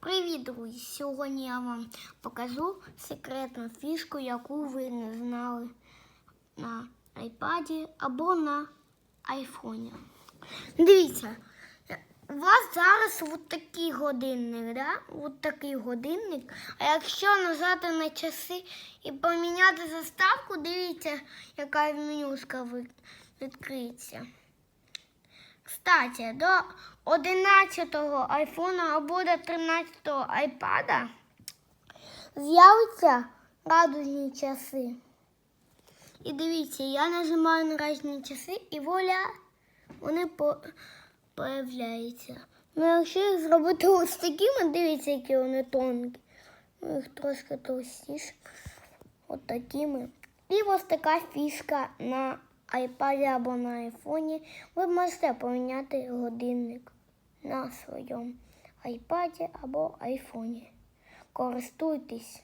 Привіт, друзі! Сьогодні я вам покажу секретну фішку, яку ви не знали на iPad або на айфоні. Дивіться, у вас зараз от такий годинник, да? От такий годинник. А якщо нажати на часи і поміняти заставку, дивіться, яка менюшка відкриється. Кстати, до 11-го айфона або до 13-го айпада з'являться радужні часи. І дивіться, я нажимаю на радужні часи і воля, вони по... появляються. Ну, якщо їх зробити ось такими, дивіться, які вони тонкі. Ну, їх трошки товстіше. От такими. І ось така фішка на iPad або на айфоні. Ви можете поміняти годинник на своєму iPad або айфоні. Користуйтесь.